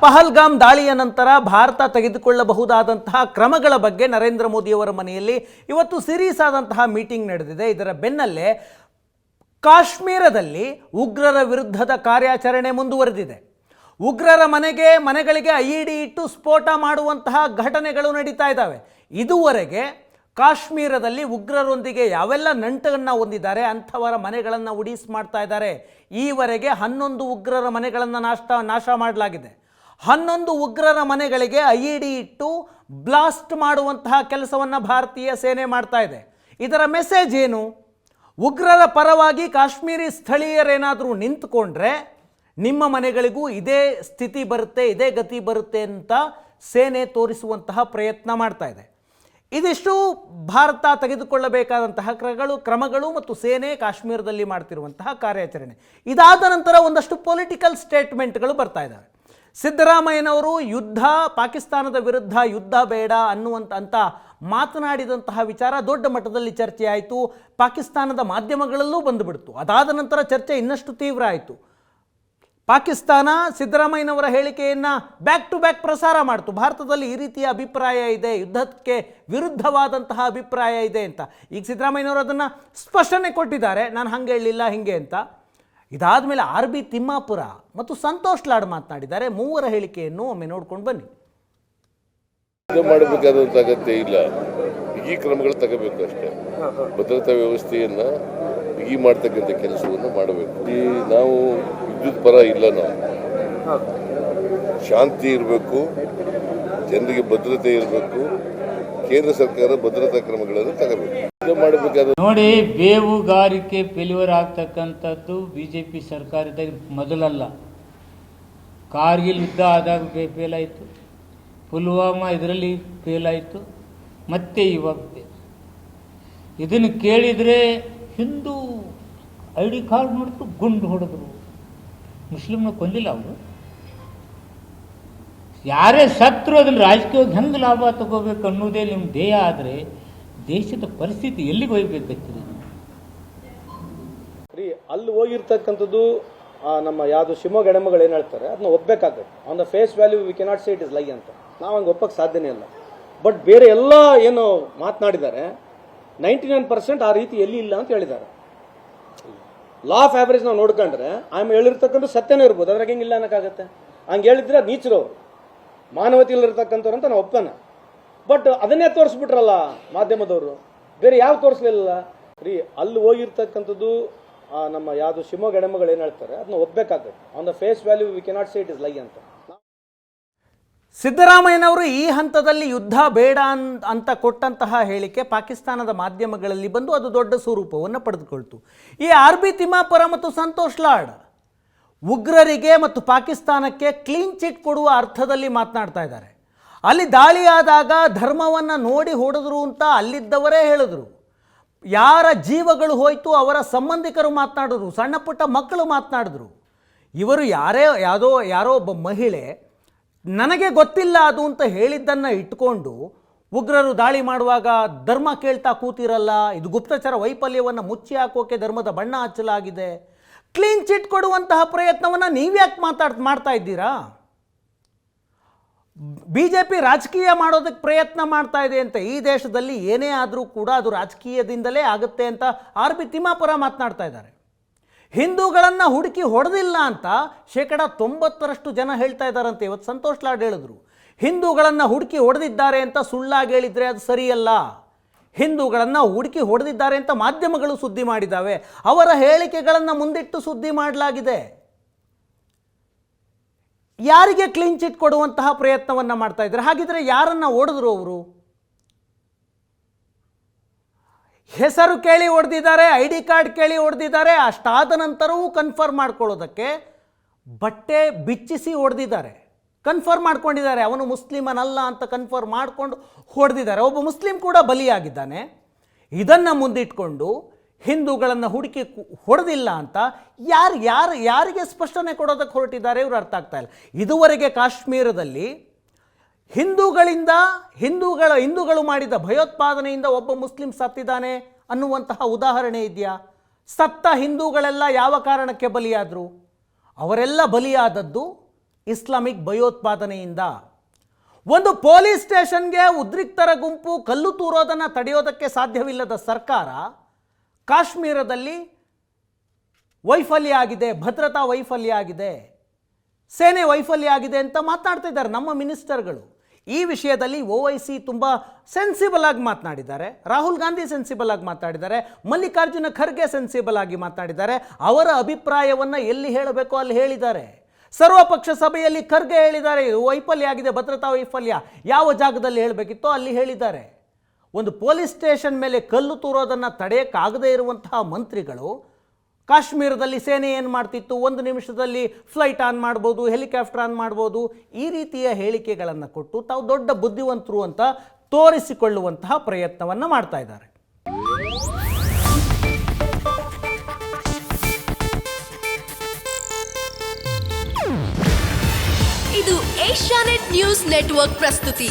ಪಹಲ್ಗಾಮ್ ದಾಳಿಯ ನಂತರ ಭಾರತ ತೆಗೆದುಕೊಳ್ಳಬಹುದಾದಂತಹ ಕ್ರಮಗಳ ಬಗ್ಗೆ ನರೇಂದ್ರ ಮೋದಿಯವರ ಮನೆಯಲ್ಲಿ ಇವತ್ತು ಸೀರೀಸ್ ಆದಂತಹ ಮೀಟಿಂಗ್ ನಡೆದಿದೆ. ಇದರ ಬೆನ್ನಲ್ಲೇ ಕಾಶ್ಮೀರದಲ್ಲಿ ಉಗ್ರರ ವಿರುದ್ಧದ ಕಾರ್ಯಾಚರಣೆ ಮುಂದುವರೆದಿದೆ. ಉಗ್ರರ ಮನೆಗೆ, ಮನೆಗಳಿಗೆ ಐ ಇಟ್ಟು ಸ್ಫೋಟ ಮಾಡುವಂತಹ ಘಟನೆಗಳು ನಡೀತಾ ಇದ್ದಾವೆ. ಇದುವರೆಗೆ ಕಾಶ್ಮೀರದಲ್ಲಿ ಉಗ್ರರೊಂದಿಗೆ ಯಾವೆಲ್ಲ ನಂಟನ್ನು ಹೊಂದಿದ್ದಾರೆ, ಅಂಥವರ ಮನೆಗಳನ್ನು ಉಡೀಸ್ ಮಾಡ್ತಾ ಇದ್ದಾರೆ. ಈವರೆಗೆ ಹನ್ನೊಂದು ಉಗ್ರರ ಮನೆಗಳನ್ನು ನಾಶ ನಾಶ ಮಾಡಲಾಗಿದೆ. ಹನ್ನೊಂದು ಉಗ್ರರ ಮನೆಗಳಿಗೆ ಐ ಇ ಡಿ ಇಟ್ಟು ಬ್ಲಾಸ್ಟ್ ಮಾಡುವಂತಹ ಕೆಲಸವನ್ನು ಭಾರತೀಯ ಸೇನೆ ಮಾಡ್ತಾ ಇದೆ. ಇದರ ಮೆಸೇಜ್ ಏನು? ಉಗ್ರರ ಪರವಾಗಿ ಕಾಶ್ಮೀರಿ ಸ್ಥಳೀಯರೇನಾದರೂ ನಿಂತ್ಕೊಂಡ್ರೆ ನಿಮ್ಮ ಮನೆಗಳಿಗೂ ಇದೇ ಸ್ಥಿತಿ ಬರುತ್ತೆ, ಇದೇ ಗತಿ ಬರುತ್ತೆ ಅಂತ ಸೇನೆ ತೋರಿಸುವಂತಹ ಪ್ರಯತ್ನ ಮಾಡ್ತಾ ಇದೆ. ಇದಿಷ್ಟು ಭಾರತ ತೆಗೆದುಕೊಳ್ಳಬೇಕಾದಂತಹ ಕ್ರಮಗಳು ಕ್ರಮಗಳು ಮತ್ತು ಸೇನೆ ಕಾಶ್ಮೀರದಲ್ಲಿ ಮಾಡ್ತಿರುವಂತಹ ಕಾರ್ಯಾಚರಣೆ. ಇದಾದ ನಂತರ ಒಂದಷ್ಟು ಪೊಲಿಟಿಕಲ್ ಸ್ಟೇಟ್ಮೆಂಟ್ಗಳು ಬರ್ತಾ ಇದ್ದಾವೆ ಸಿದ್ದರಾಮಯ್ಯನವರು ಯುದ್ಧ, ಪಾಕಿಸ್ತಾನದ ವಿರುದ್ಧ ಯುದ್ಧ ಬೇಡ ಅನ್ನುವಂಥ ಅಂತ ಮಾತನಾಡಿದಂತಹ ವಿಚಾರ ದೊಡ್ಡ ಮಟ್ಟದಲ್ಲಿ ಚರ್ಚೆ ಆಯಿತು ಪಾಕಿಸ್ತಾನದ ಮಾಧ್ಯಮಗಳಲ್ಲೂ ಬಂದುಬಿಡ್ತು. ಅದಾದ ನಂತರ ಚರ್ಚೆ ಇನ್ನಷ್ಟು ತೀವ್ರ ಆಯಿತು. ಪಾಕಿಸ್ತಾನ ಸಿದ್ದರಾಮಯ್ಯನವರ ಹೇಳಿಕೆಯನ್ನು ಬ್ಯಾಕ್ ಟು ಬ್ಯಾಕ್ ಪ್ರಸಾರ ಮಾಡಿತು. ಭಾರತದಲ್ಲಿ ಈ ರೀತಿಯ ಅಭಿಪ್ರಾಯ ಇದೆ, ಯುದ್ಧಕ್ಕೆ ವಿರುದ್ಧವಾದಂತಹ ಅಭಿಪ್ರಾಯ ಇದೆ ಅಂತ. ಈಗ ಸಿದ್ದರಾಮಯ್ಯನವರು ಅದನ್ನು ಸ್ಪಷ್ಟನೆ ಕೊಟ್ಟಿದ್ದಾರೆ. ನಾನು ಹಂಗೆ ಹೇಳಲಿಲ್ಲ ಹಿಂಗೆ ಅಂತ. ಇದಾದ ಮೇಲೆ ಆರ್ ಬಿ ತಿಮ್ಮಾಪುರ ಮತ್ತು ಸಂತೋಷ್ ಲಾಡ್ ಮಾತನಾಡಿದ್ದಾರೆ. ಮೂವರ ಹೇಳಿಕೆಯನ್ನು ಒಮ್ಮೆ ನೋಡ್ಕೊಂಡು ಬನ್ನಿ. ಮಾಡಬೇಕಾದಂಥ ಅಗತ್ಯ ಇಲ್ಲ. ಬಿಗಿ ಕ್ರಮಗಳು ತಗೋಬೇಕು ಅಷ್ಟೇ. ಭದ್ರತಾ ವ್ಯವಸ್ಥೆಯನ್ನ ಬಿಗಿ ಮಾಡ್ತಕ್ಕಂಥ ಕೆಲಸವನ್ನು ಮಾಡಬೇಕು. ಈ ನಾವು ವಿದ್ಯುತ್ ಪರ ಇಲ್ಲ ನಾವು. ಶಾಂತಿ ಇರಬೇಕು, ಜನರಿಗೆ ಭದ್ರತೆ ಇರಬೇಕು, ಕೇಂದ್ರ ಸರ್ಕಾರ ಭದ್ರತಾ ಕ್ರಮಗಳನ್ನು ತಗೋಬೇಕು. ನೋಡಿ, ಬೇವುಗಾರಿಕೆ ಫೇಲ್ಯೂರ್ ಆಗ್ತಕ್ಕಂಥದ್ದು ಬಿಜೆಪಿ ಸರ್ಕಾರದಾಗ ಮೊದಲಲ್ಲ. ಕಾರ್ಗಿಲ್ ಯುದ್ಧ ಆದಾಗ ಫೇಲ್ ಆಯಿತು ಪುಲ್ವಾಮಾ ಇದರಲ್ಲಿ ಫೇಲ್ ಆಯಿತು ಮತ್ತೆ ಇವಾಗ ಇದನ್ನು ಕೇಳಿದರೆ ಹಿಂದೂ ಐ ಡಿ ಕಾರ್ಡ್ ನೋಡಿದ್ರು ಗುಂಡು ಹೊಡೆದ್ರು. ಮುಸ್ಲಿಮ್ನ ಕೊಂದಿಲ್ಲ ಅವರು. ಯಾರೇ ಸತ್ರು ಅದನ್ನು ರಾಜಕೀಯವಾಗಿ ಹೆಂಗೆ ಲಾಭ ತಗೋಬೇಕು ಅನ್ನೋದೇ ನಿಮ್ಮ ದೇಹ ಆದರೆ ದೇಶದ ಪರಿಸ್ಥಿತಿ ಎಲ್ಲಿಗೆ ಹೋಗಬೇಕಾಗ್ತದೆ? ರೀ, ಅಲ್ಲಿ ಹೋಗಿರ್ತಕ್ಕಂಥದ್ದು ನಮ್ಮ ಯಾವುದು ಶಿವಮೊಗ್ಗ ಎಡಮಗಳು ಏನು ಹೇಳ್ತಾರೆ ಅದನ್ನ ಒಪ್ಪಬೇಕಾಗತ್ತೆ on the face value we cannot say it is lie ಅಂತ. ನಾವು ಹಂಗೆ ಒಪ್ಪಕ್ಕೆ ಸಾಧ್ಯನೇ ಇಲ್ಲ. ಬಟ್ ಬೇರೆ ಎಲ್ಲ ಏನು ಮಾತನಾಡಿದ್ದಾರೆ ನೈಂಟಿ ನೈನ್ ಪರ್ಸೆಂಟ್ ಆ ರೀತಿ ಎಲ್ಲಿ ಇಲ್ಲ ಅಂತ ಹೇಳಿದ್ದಾರೆ. ಲಾ ಆಫ್ ಆ್ಯಾವ್ರೇಜ್ ನಾವು ನೋಡ್ಕೊಂಡ್ರೆ ಆಮೇಲೆ ಹೇಳಿರ್ತಕ್ಕಂಥ ಸತ್ಯನೇ ಇರ್ಬೋದು. ಅದ್ರಾಗ ಹೆಂಗಿಲ್ಲ ಅನ್ನೋಕ್ಕಾಗತ್ತೆ? ಹಂಗೆ ಹೇಳಿದ್ರೆ ನೀಚರು ಮಾನವತೆಯಲ್ಲಿರ್ತಕ್ಕಂಥವ್ರು ಅಂತ ನಾವು ಒಪ್ಪನ ಬಟ್ ಅದನ್ನೇ ತೋರಿಸ್ಬಿಟ್ರಲ್ಲ ಮಾಧ್ಯಮದವರು. ಬೇರೆ ಯಾವ ತೋರಿಸ್ಲಿಲ್ಲ? ರೀ, ಅಲ್ಲಿ ಹೋಗಿರ್ತಕ್ಕಂಥದ್ದು ನಮ್ಮ ಯಾವುದು ಶಿವಮೊಗ್ಗ ಎಡಮಗಳು ಏನು ಹೇಳ್ತಾರೆ ಅದನ್ನ ಒಪ್ಪಬೇಕಾಗತ್ತೆ on the face value we cannot say it is lie ಅಂತ. ಸಿದ್ದರಾಮಯ್ಯನವರು ಈ ಹಂತದಲ್ಲಿ ಯುದ್ಧ ಬೇಡ ಅಂತ ಕೊಟ್ಟಂತಹ ಹೇಳಿಕೆ ಪಾಕಿಸ್ತಾನದ ಮಾಧ್ಯಮಗಳಲ್ಲಿ ಬಂದು ಅದು ದೊಡ್ಡ ಸ್ವರೂಪವನ್ನು ಪಡೆದುಕೊಳ್ತು. ಈ ಆರ್ ಬಿ ತಿಮ್ಮಾಪುರ ಮತ್ತು ಸಂತೋಷ್ ಲಾಡ್, ಉಗ್ರರಿಗೆ ಮತ್ತು ಪಾಕಿಸ್ತಾನಕ್ಕೆ ಕ್ಲೀನ್ ಚಿಟ್ ಕೊಡುವ ಅರ್ಥದಲ್ಲಿ ಮಾತನಾಡ್ತಾ ಇದ್ದಾರೆ. ಅಲ್ಲಿ ದಾಳಿಯಾದಾಗ ಧರ್ಮವನ್ನು ನೋಡಿ ಹೊಡೆದ್ರು ಅಂತ ಅಲ್ಲಿದ್ದವರೇ ಹೇಳಿದ್ರು. ಯಾರ ಜೀವಗಳು ಹೋಯಿತು ಅವರ ಸಂಬಂಧಿಕರು ಮಾತನಾಡಿದ್ರು, ಸಣ್ಣ ಪುಟ್ಟ ಮಕ್ಕಳು ಮಾತನಾಡಿದ್ರು. ಇವರು ಯಾರೇ, ಯಾವುದೋ, ಯಾರೋ ಒಬ್ಬ ಮಹಿಳೆ, ನನಗೆ ಗೊತ್ತಿಲ್ಲ ಅದು ಅಂತ ಹೇಳಿದ್ದನ್ನು ಇಟ್ಕೊಂಡು ಉಗ್ರರು ದಾಳಿ ಮಾಡುವಾಗ ಧರ್ಮ ಕೇಳ್ತಾ ಕೂತಿರಲ್ಲ, ಇದು ಗುಪ್ತಚರ ವೈಫಲ್ಯವನ್ನು ಮುಚ್ಚಿ ಹಾಕೋಕೆ ಧರ್ಮದ ಬಣ್ಣ ಹಚ್ಚಲಾಗಿದೆ. ಕ್ಲೀನ್ ಚಿಟ್ ಕೊಡುವಂತಹ ಪ್ರಯತ್ನವನ್ನು ನೀವ್ಯಾಕೆ ಮಾತಾಡ್, ಮಾಡ್ತಾ ಇದ್ದೀರಾ? ಬಿ ಜೆ ಪಿ ರಾಜಕೀಯ ಮಾಡೋದಕ್ಕೆ ಪ್ರಯತ್ನ ಮಾಡ್ತಾ ಇದೆ ಅಂತ ಈ ದೇಶದಲ್ಲಿ ಏನೇ ಆದರೂ ಕೂಡ ಅದು ರಾಜಕೀಯದಿಂದಲೇ ಆಗುತ್ತೆ ಅಂತ ಆರ್ ಬಿ ತಿಮ್ಮಾಪುರ ಮಾತನಾಡ್ತಾ ಇದ್ದಾರೆ. ಹಿಂದೂಗಳನ್ನು ಹುಡುಕಿ ಹೊಡೆದಿಲ್ಲ ಅಂತ ಶೇಕಡ ತೊಂಬತ್ತರಷ್ಟು ಜನ ಹೇಳ್ತಾ ಇದ್ದಾರಂತೆ. ಇವತ್ತು ಸಂತೋಷ್ ಲಾಡ್ ಹೇಳಿದ್ರು. ಹಿಂದೂಗಳನ್ನು ಹುಡುಕಿ ಹೊಡೆದಿದ್ದಾರೆ ಅಂತ ಸುಳ್ಳಾಗಿ ಹೇಳಿದರೆ ಅದು ಸರಿಯಲ್ಲ. ಹಿಂದೂಗಳನ್ನು ಹುಡುಕಿ ಹೊಡೆದಿದ್ದಾರೆ ಅಂತ ಮಾಧ್ಯಮಗಳು ಸುದ್ದಿ ಮಾಡಿದ್ದಾವೆ. ಅವರ ಹೇಳಿಕೆಗಳನ್ನು ಮುಂದಿಟ್ಟು ಸುದ್ದಿ ಮಾಡಲಾಗಿದೆ. ಯಾರಿಗೆ ಕ್ಲೀನ್ ಚಿಟ್ ಕೊಡುವಂತಹ ಪ್ರಯತ್ನವನ್ನು ಮಾಡ್ತಾ ಇದ್ದಾರೆ? ಹಾಗಿದ್ರೆ ಯಾರನ್ನ ಓಡಿದ್ರು ಅವರು? ಹೆಸರು ಕೇಳಿ ಹೊಡೆದಿದ್ದಾರೆ ಐ ಡಿ ಕಾರ್ಡ್ ಕೇಳಿ ಹೊಡೆದಿದ್ದಾರೆ ಅಷ್ಟಾದ ನಂತರವೂ ಕನ್ಫರ್ಮ್ ಮಾಡ್ಕೊಳ್ಳೋದಕ್ಕೆ ಬಟ್ಟೆ ಬಿಚ್ಚಿಸಿ ಹೊಡೆದಿದ್ದಾರೆ ಕನ್ಫರ್ಮ್ ಮಾಡ್ಕೊಂಡಿದ್ದಾರೆ, ಅವನು ಮುಸ್ಲಿಮನಲ್ಲ ಅಂತ ಕನ್ಫರ್ಮ್ ಮಾಡಿಕೊಂಡು ಹೊಡೆದಿದ್ದಾರೆ ಒಬ್ಬ ಮುಸ್ಲಿಂ ಕೂಡ ಬಲಿಯಾಗಿದ್ದಾನೆ. ಇದನ್ನು ಮುಂದಿಟ್ಕೊಂಡು ಹಿಂದೂಗಳನ್ನು ಹುಡುಕಿ ಹೊಡೆದಿಲ್ಲ ಅಂತ ಯಾರು ಯಾರು, ಯಾರಿಗೆ ಸ್ಪಷ್ಟನೆ ಕೊಡೋದಕ್ಕೆ ಹೊರಟಿದ್ದಾರೆ ಇವರು ಅರ್ಥ ಆಗ್ತಾ ಇಲ್ಲ. ಇದುವರೆಗೆ ಕಾಶ್ಮೀರದಲ್ಲಿ ಹಿಂದೂಗಳಿಂದ, ಹಿಂದೂಗಳ, ಹಿಂದೂಗಳು ಮಾಡಿದ ಭಯೋತ್ಪಾದನೆಯಿಂದ ಒಬ್ಬ ಮುಸ್ಲಿಂ ಸತ್ತಿದ್ದಾನೆ ಅನ್ನುವಂತಹ ಉದಾಹರಣೆ ಇದೆಯಾ? ಸತ್ತ ಹಿಂದೂಗಳೆಲ್ಲ ಯಾವ ಕಾರಣಕ್ಕೆ ಬಲಿಯಾದರು? ಅವರೆಲ್ಲ ಬಲಿಯಾದದ್ದು ಇಸ್ಲಾಮಿಕ್ ಭಯೋತ್ಪಾದನೆಯಿಂದ. ಒಂದು ಪೊಲೀಸ್ ಸ್ಟೇಷನ್ಗೆ ಉದ್ರಿಕ್ತರ ಗುಂಪು ಕಲ್ಲು ತೂರೋದನ್ನು ತಡೆಯೋದಕ್ಕೆ ಸಾಧ್ಯವಿಲ್ಲದ ಸರ್ಕಾರ ಕಾಶ್ಮೀರದಲ್ಲಿ ವೈಫಲ್ಯ ಆಗಿದೆ ಭದ್ರತಾ ವೈಫಲ್ಯ ಆಗಿದೆ ಸೇನೆ ವೈಫಲ್ಯ ಆಗಿದೆ ಅಂತ ಮಾತನಾಡ್ತಾ ಇದ್ದಾರೆ ನಮ್ಮ ಮಿನಿಸ್ಟರ್ಗಳು. ಈ ವಿಷಯದಲ್ಲಿ ಒ ಐ ಸಿ ತುಂಬ ಸೆನ್ಸಿಬಲ್ ಆಗಿ ಮಾತನಾಡಿದ್ದಾರೆ. ರಾಹುಲ್ ಗಾಂಧಿ ಸೆನ್ಸಿಬಲ್ ಆಗಿ ಮಾತಾಡಿದ್ದಾರೆ ಮಲ್ಲಿಕಾರ್ಜುನ ಖರ್ಗೆ ಸೆನ್ಸಿಬಲ್ ಆಗಿ ಮಾತನಾಡಿದ್ದಾರೆ. ಅವರ ಅಭಿಪ್ರಾಯವನ್ನು ಎಲ್ಲಿ ಹೇಳಬೇಕೋ ಅಲ್ಲಿ ಹೇಳಿದ್ದಾರೆ. ಸರ್ವಪಕ್ಷ ಸಭೆಯಲ್ಲಿ ಖರ್ಗೆ ಹೇಳಿದ್ದಾರೆ ವೈಫಲ್ಯ ಆಗಿದೆ ಭದ್ರತಾ ವೈಫಲ್ಯ. ಯಾವ ಜಾಗದಲ್ಲಿ ಹೇಳಬೇಕಿತ್ತೋ ಅಲ್ಲಿ ಹೇಳಿದ್ದಾರೆ. ಒಂದು ಪೊಲೀಸ್ ಸ್ಟೇಷನ್ ಮೇಲೆ ಕಲ್ಲು ತೂರೋದನ್ನು ತಡೆಯೋಕ್ಕಾಗದೇ ಇರುವಂತಹ ಮಂತ್ರಿಗಳು ಕಾಶ್ಮೀರದಲ್ಲಿ ಸೇನೆ ಏನು ಮಾಡ್ತಿತ್ತು? ಒಂದು ನಿಮಿಷದಲ್ಲಿ ಫ್ಲೈಟ್ ಆನ್ ಮಾಡ್ಬೋದು, ಹೆಲಿಕಾಪ್ಟರ್ ಆನ್ ಮಾಡ್ಬೋದು, ಈ ರೀತಿಯ ಹೇಳಿಕೆಗಳನ್ನು ಕೊಟ್ಟು ತಾವು ದೊಡ್ಡ ಬುದ್ಧಿವಂತರು ಅಂತ ತೋರಿಸಿಕೊಳ್ಳುವಂತಹ ಪ್ರಯತ್ನವನ್ನು ಮಾಡ್ತಾ ಇದ್ದಾರೆ. ಇದು ಏಷ್ಯಾನೆಟ್ ನ್ಯೂಸ್ ನೆಟ್ವರ್ಕ್ ಪ್ರಸ್ತುತಿ.